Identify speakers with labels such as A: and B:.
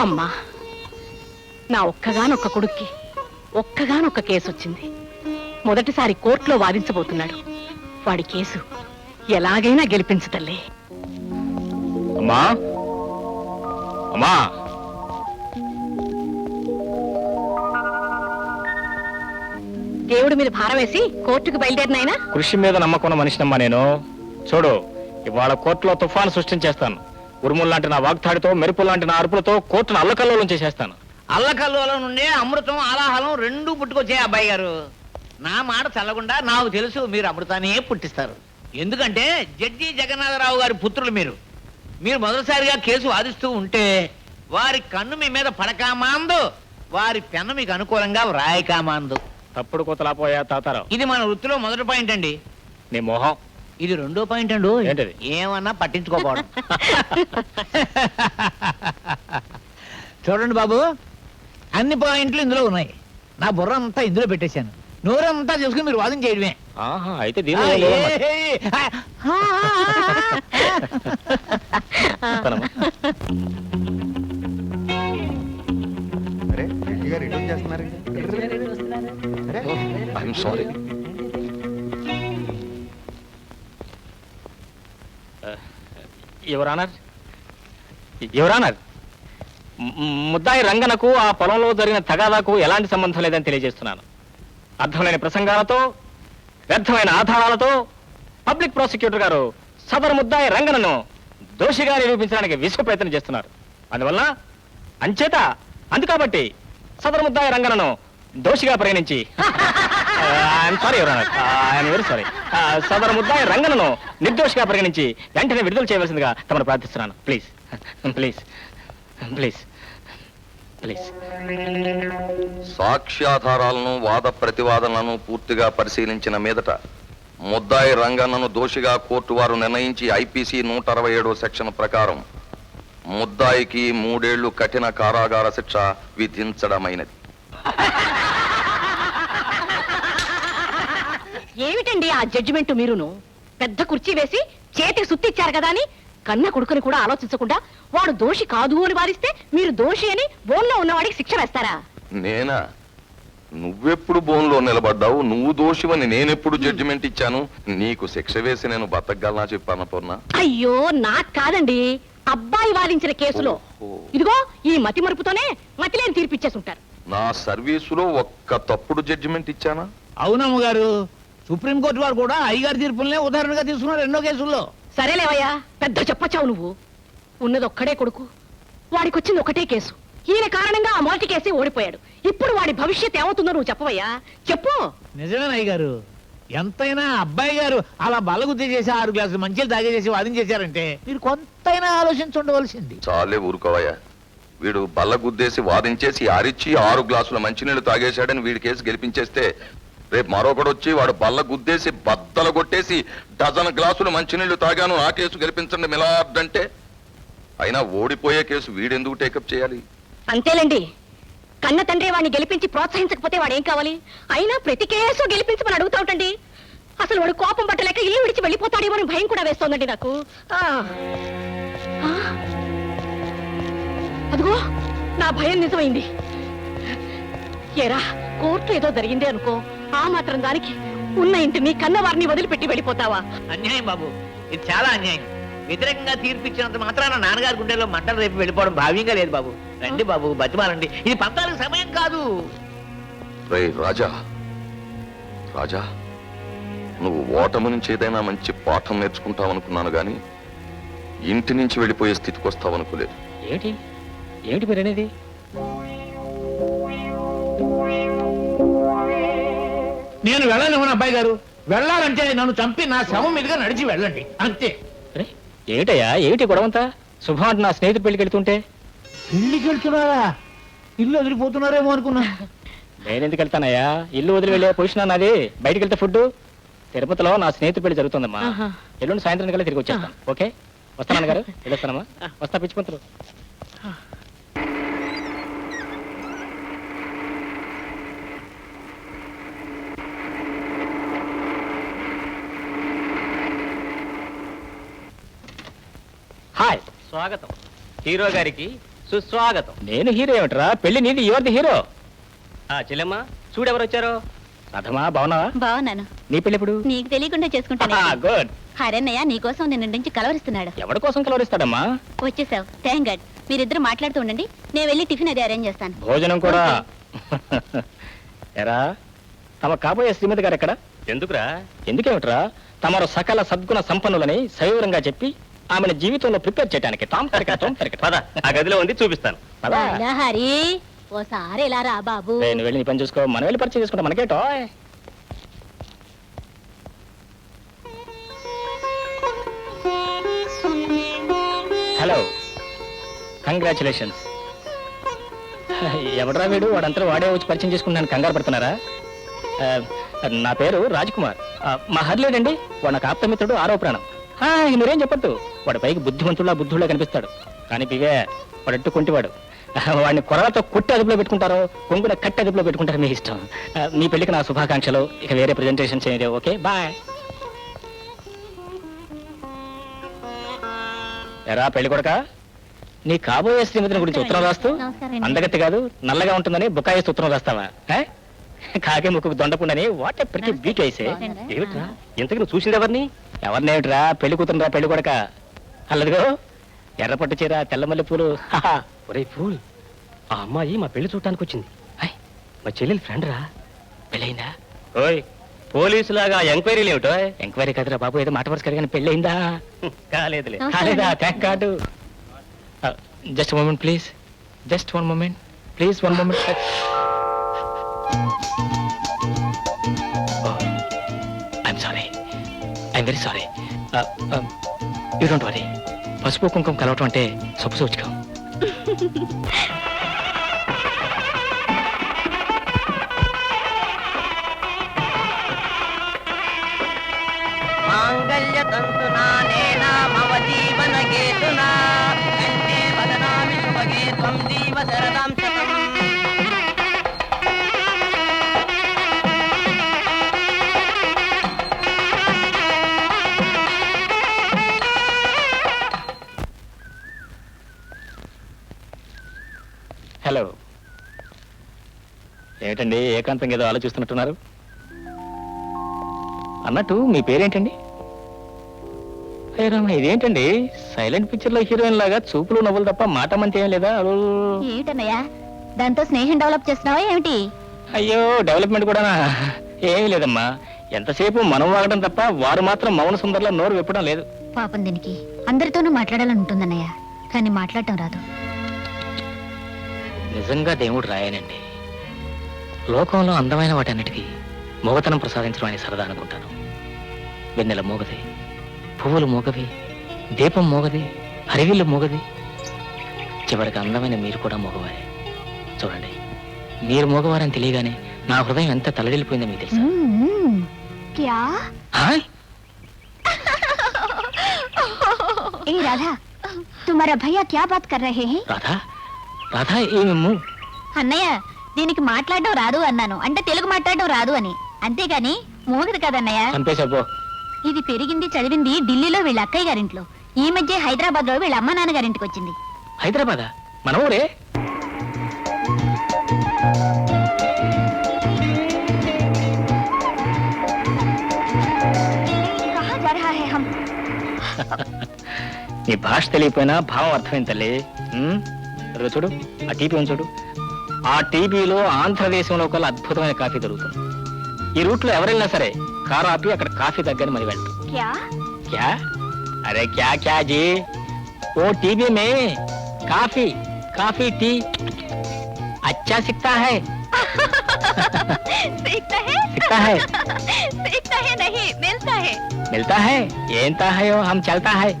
A: అమ్మా నా ఒక్కగానొక్క కొడుక్కి ఒక్కగానొక్క కేసు వచ్చింది మొదటిసారి కోర్టులో వాదించబోతున్నాడు. వాడి కేసు ఎలాగైనా గెలిపించు తల్లి.
B: అమ్మా అమ్మా.
A: దేవుడి మీద భారం వేసి కోర్టుకు బయలుదేరినాయనా
B: కృషి మీద నమ్మకం మనిషినమ్మా నేను. చూడు ఇవాళ కోర్టులో తుఫాను సృష్టించేస్తాను. ఉరుములు లాంటి నా వాగ్దాడితో మెరుపు లాంటి నా అరుపులతో కోర్టును అల్లకల్లోలం చేసేస్తాను.
C: అల్లకల్లోలో నుండి అమృతం అలాహలం రెండూ పుట్టుకొచ్చాయి అబ్బాయి గారు. నా మాట చల్లకుండా నాకు తెలుసు మీరు అమృతాన్ని పుట్టిస్తారు. ఎందుకంటే జడ్జి జగన్నాథరావు గారి పుత్రులు మీరు. మీరు మొదటిసారిగా కేసు వాదిస్తూ ఉంటే వారి కన్ను మీ మీద పడకామాందు వారి పెన్ను మీకు అనుకూలంగా వ్రాయకామాందు.
B: తప్పుడు కోతలాపోయా తాతారావు.
C: ఇది మన వృత్తిలో మొదటి పాయింట్ అండి.
B: నీ మొహం.
C: ఇది రెండో పాయింట్ అండు.
B: ఏంటది?
C: ఏమన్నా పట్టించుకోపోవడం చూడండి బాబు అన్ని పాయింట్లు ఇందులో ఉన్నాయి. నా బుర్ర అంతా ఇందులో పెట్టేశాను. నోరంతా చేసుకుని మీరు వాదన చేయడమే.
B: ఆహా అయితే
C: ఏ.
D: అరే గారు చేస్తున్నారు అరే
B: ఐఎమ్ సారీ ఎవరానర్ ఎవరానర్ ముద్దాయి రంగనకు ఆ పొలంలో జరిగిన తగాదాకు ఎలాంటి సంబంధం లేదని తెలియజేస్తున్నాను. అర్థమైన ప్రసంగాలతో వ్యర్థమైన ఆధారాలతో పబ్లిక్ ప్రాసిక్యూటర్ గారు సదరు ముద్దాయి రంగనను దోషిగా నిరూపించడానికి విశ్వ ప్రయత్నం చేస్తున్నారు. అందువల్ల అంచేత అందుకాబట్టి సదరు ముద్దాయి రంగనను దోషిగా పరిగణించి I'm sorry I'm very sorry సదరు ముద్దాయి రంగనను నిర్దోషిగా పరిగణించి వెంటనే విడుదల చేయవలసిందిగా తమను ప్రార్థిస్తున్నాను. ప్లీజ్ ప్లీజ్ ప్లీజ్ ప్లీజ్
E: సాక్ష్యాధారాలను వాద ప్రతివాదనలను పూర్తిగా పరిశీలించిన మీదట ముద్దాయి రంగన్నను దోషిగా కోర్టు వారు నిర్ణయించి ఐపీసీ నూట అరవై ఏడో సెక్షన్ ప్రకారం ముద్దాయికి మూడేళ్ళు కఠిన కారాగార శిక్ష విధించడమైనది.
A: ఏమిటండి ఆ జడ్జిమెంట్ మీరును? పెద్ద కుర్చీ వేసి చేతికి సుత్తిచ్చారు కదా అని? కన్న కొడుకుని కూడా ఆలోచించకుండా వాడు దోషి కాదు అని వాదిస్తే మీరు దోషి అని బోన్లో ఉన్నవాడికి శిక్ష వేస్తారా?
E: నేనా? నువ్వెప్పుడు బోన్లో నిలబడ్డావు? నువ్వు దోషివని నేనెప్పుడు జడ్జిమెంట్ ఇచ్చాను? నీకు శిక్ష వేసి నేను బతకగలనా చెప్పాను పూర్ణ
A: అయ్యో నాకు కాదండి. అబ్బాయి వాదించిన కేసులో. ఇదిగో ఈ మతి మరుపుతోనే మతిలేని తీర్పిచ్చేసి ఉంటారు.
E: నా సర్వీసులో ఒక్క తప్పుడు జడ్జిమెంట్ ఇచ్చానా?
C: అవునమ్మ గారు సుప్రీంకోర్టు వారు కూడా అయ్యగారి తీర్పులనే ఉదాహరణగా తీసుకున్నారు ఎన్నో కేసుల్లో.
A: సరేలేవయ్యా పెద్ద చెప్పచ్చావు నువ్వు. ఉన్నది ఒక్కడే కొడుకు. వాడికి వచ్చింది ఒకటే కేసు. ఈయన కారణంగా ఆ మొదటి కేసే ఓడిపోయాడు. ఇప్పుడు వాడి భవిష్యత్ ఏమవుతుందో నువ్వు చెప్పవయ్యా. చెప్పు.
C: నిజమేనా అయ్యగారు. ఎంతైనా అబ్బాయి గారు అలా బలగుద్ది చేసి ఆరు గ్లాసులు మంచిలు తాగేసేసి వాదన చేశారంటే మీరు కొంతైనా ఆలోచించి ఉండవలసింది
E: చాలే ఊరుకోవయ్యా. వీడు బల్ల గుద్దేసి వాదించేసి ఆరిచ్చి ఆరు గ్లాసుల మంచినీళ్ళు తాగేశాడని వీడి కేసు గెలిపించేస్తే రేపు మరొకడు వచ్చి వాడు బల్ల గుద్దేసి బద్దలు కొట్టేసి డజన్ గ్లాసులు మంచినీళ్ళు తాగాను నా కేసు గెలిపించండి మిలార్డంటే అయినా ఓడిపోయే కేసు వీడెందుకు టేకప్ చేయాలి?
A: అంతేలేండి. కన్న తండ్రి వాడిని గెలిపించి ప్రోత్సహించకపోతే వాడేం కావాలి? అయినా ప్రతి కేసు గెలిపించమని అడుగుతా ఉంటండి. అసలు వాడు కోపం పట్టలేక ఇల్లు విడిచి వెళ్ళిపోతాడేమో అని భయం కూడా వేస్తోందండి నాకు. అదిగో నా భయం నిజమైంది. ఏరా కోర్టు ఏదో జరిగిందే అనుకో. ఆ మాత్రం దానికి ఉన్న ఇంటిని కన్నవారిని వదిలిపెట్టి వెళ్ళిపోతావా?
C: అన్యాయం బాబు. ఇది చాలా అన్యాయం. వ్యతిరేకంగా తీర్పిచ్చినంత మాత్రాన నాన్నగారి గుండెలో మంటలు రేపు వెళ్ళిపోవడం భావ్యంగా లేదు బాబు. రండి బాబు బతిమాలండి. ఇది పంతాలకు సమయం కాదు.
E: రే రాజా. రాజా నువ్వు ఓటమి నుంచి ఏదైనా మంచి పాఠం నేర్చుకుంటావనుకున్నాను గాని ఇంటి నుంచి వెళ్ళిపోయే స్థితికి వస్తావనుకోలేదు
B: ఏమిటి ఏమిటి మీరు అనేది?
C: నేను వెళ్ళనివ్వను అబ్బాయి గారు. వెళ్ళాలంటే నన్ను చంపి నా శవం మీదుగా నడిచి వెళ్ళండి. అంతే.
B: ఏమిటయ్యా? ఏమిటి గొడవంతా? శుభం అంటే నా స్నేహితుడు పెళ్ళికి వెళ్తుంటే?
C: పెళ్ళికి వెళ్తున్నారా? ఇల్లు వదిలిపోతున్నారేమో అనుకున్నా.
B: నేనెందుకు వెళ్తానయ్యా? ఇల్లు వదిలి వెళ్ళే పొజిషన్ నాది. బయటికి వెళ్తే ఫుడ్ తిరుపతిలో నా స్నేహితుడు పెళ్ళి జరుగుతుందమ్మా. ఎల్లుండి సాయంత్రం కల్లా తిరిగి వచ్చేస్తాను. ఓకే? వస్తాను గారు వెళ్ళొస్తానమ్మా. వస్తా పిచ్చిపంతులు హాయ్ స్వాగతం. హీరో గారికి సుస్వాగతం. నేను హీరో ఏమిట్రా? పెళ్ళి నీది యువర్ది హీరో ఆ చెల్లెమ్మ చూడెవరు వచ్చారో రథమా బాగున్నావా?
F: బాగున్నాను.
B: నీ పెళ్ళి ఎప్పుడు
F: నీకు తెలియకుండా చేసుకుంటాను.
B: గుడ్
F: హరన్నయ్య నీకోసం నిన్న నుంచి కలవరిస్తున్నాడు.
B: ఎవరి కోసం కలవరిస్తాడమ్మా?
F: వచ్చేసావు. థ్యాంక్ గడ్ మీరిద్దరు మాట్లాడుతూ ఉండండి. నేను వెళ్ళి టిఫిన్ అది అరేంజ్ చేస్తాను.
B: భోజనం కూడా. ఎరా తమ కాబోయే శ్రీమతి గారు ఎక్కడ?
G: ఎందుకురా?
B: ఎందుకేమిట్రా? తమరు సకల సద్గుణ సంపన్నులని సవివరంగా చెప్పి ఆమెను జీవితంలో ప్రిపేర్ చేయడానికి
G: పద ఆ గదిలో ఉంది చూపిస్తాను.
B: పదా.
F: రాలా హరి ఓసారి ఇలా రా బాబు.
B: నువ్వు వెళ్ళి నీ పని చూసుకో. మనం వెళ్ళి పరిచయం చేసుకుంటాం. మనకేటో? హలో. కంగ్రాచులేషన్స్. ఎవడరా వీడు? వాడంతా వాడే వచ్చి పరిచయం చేసుకుంటాను కంగారు పడుతున్నారా? నా పేరు రాజ్ కుమార్ మా హర్లేడండి. వాడు నాకు ఆప్తమిత్రుడు ఆరో ప్రాణం. మీరేం చెప్పొద్దు. వాడి పైకి బుద్ధిమంతుడా బుద్ధుడా కనిపిస్తాడు. కానీ పివే వాడు కొంటివాడు. వాడిని కొరలతో కొట్టి అదుపులో పెట్టుకుంటారో. కొంగున కట్టి అదుపులో పెట్టుకుంటారో మీ ఇష్టం. మీ పెళ్ళికి నా శుభాకాంక్షలు. ఇక వేరే ప్రెజెంటేషన్ చేయదు ఓకే? బాయ్. ఎరా పెళ్ళి కొడక నీ కాబోయే శ్రీమతిని గురించి ఉత్తరం రాస్తూ. అందగత్తి కాదు నల్లగా ఉంటుందని బుకాయిస్తూ ఉత్తరం రాస్తావా? కాకి ముక్కు దొండకుండని వాట్ ప్రతి బీట్ వేసే.
G: ఏమిట్రా? ఇంతకు నువ్వు చూసింది ఎవరిని?
B: ఎవరినేమిట్రా? పెళ్ళి కూతురురా పెళ్ళి కొడక? అల్లదిగో ఎర్రపట్టు చీర తెల్ల మల్లె పూలు
G: ఒరే ఫూల్ ఆ అమ్మాయి మా పెళ్ళి చూడటానికి వచ్చింది. మా చెల్లెలు ఫ్రెండ్ రా.
B: పెళ్ళయిందా?
G: ఓయ్ పోలీసులాగా ఎంక్వైరీలు ఏమిటో?
B: ఎంక్వైరీ కదరా బాబు ఏదో మాట వరుస కానీ పెళ్ళయిందా?
G: కాలేదులే.
B: కాలేదా. Thank god just moment please just one moment please one moment very sorry. You don't worry పసుపు కుంకుమ కలవటం అంటే సొప్పు సూచకం.
H: మాంగళ్యతంతునా శరదాం
B: ఏమిటండి ఏకాంతంగా ఏదో ఆలోచిస్తున్నట్టున్నారు? అన్నట్టు మీ పేరేంటండి? అయ్యో రామ ఇదేంటండి? సైలెంట్ పిక్చర్లో హీరోయిన్ లాగా చూపులు నవ్వులు తప్ప మాట మంచి ఏం లేదా.
F: ఏమిటన్నయ్య? దాంతో స్నేహం డెవలప్ చేస్తున్నావా ఏమిటి?
B: అయ్యో డెవలప్మెంట్ కూడా ఏమీ లేదమ్మా. ఎంతసేపు మనం వాగడం తప్ప వారు మాత్రం మౌన సుందర్లో నోరు విప్పడం లేదు.
F: పాపం దీనికి. అందరితోనూ మాట్లాడాలని ఉంటుందన్నయ్య. కానీ మాట్లాడటం రాదు.
B: నిజంగా దేవుడు రాయనండి. లోకంలో అందమైన వాటన్నిటికీ మోగతనం ప్రసాదించడం అని సరదా అనుకుంటాను వెన్నెల మోగది పువ్వులు మోగవి దీపం మోగది హరివిల్లు మోగది చివరికి అందమైన మీరు కూడా మోగవారే చూడండి మీరు మోగవారని తెలియగానే నా హృదయం ఎంత తలడిల్లిపోయిందో మీకు తెలుసా
F: క్యా
B: హాయ్
F: ए राधा तुम्हारा भैया क्या बात कर रहे हैं
B: రాధా రాధా ఏమేమో
F: అన్నయ్య దీనికి మాట్లాడడం రాదు అన్నాను. అంటే తెలుగు మాట్లాడడం రాదు అని. అంతేగాని మోగదు కదన్నయ్య.
B: అంతే చెప్పు.
F: ఇది పెరిగింది చదివింది ఢిల్లీలో వీళ్ళ అక్కయ్య గారింట్లో. ఈ మధ్య హైదరాబాద్లో వీళ్ళ అమ్మ నాన్నగారింటికి వచ్చింది.
B: హైదరాబాద్? మన ఊరే? నీ భాష తెలియపోయినా భావం అర్థమైంది తల్లి. చూడు ఆ టీపీ ఉంచుడు ఆ టీపీలో ఆంధ్రదేశంలో కల్లా అద్భుతమైన కాఫీ దొరుకుతుంది ఈ రూట్ లో ఎవరెళ్ళినా సరే కారు ఆపి అక్కడ కాఫీ దగ్గర మరి వెళ్తాం
F: क्या
B: క్యా అరే క్యా క్యా జీ ఓ టీవీ మే కాఫీ కాఫీ టీ అచ్చా సిక్తా హై
F: सीखता है
B: సిక్తా హై
F: सीखता है नहीं मिलता है
B: మిల్తా హై ఏంతా హై హమ్ చల్తా హై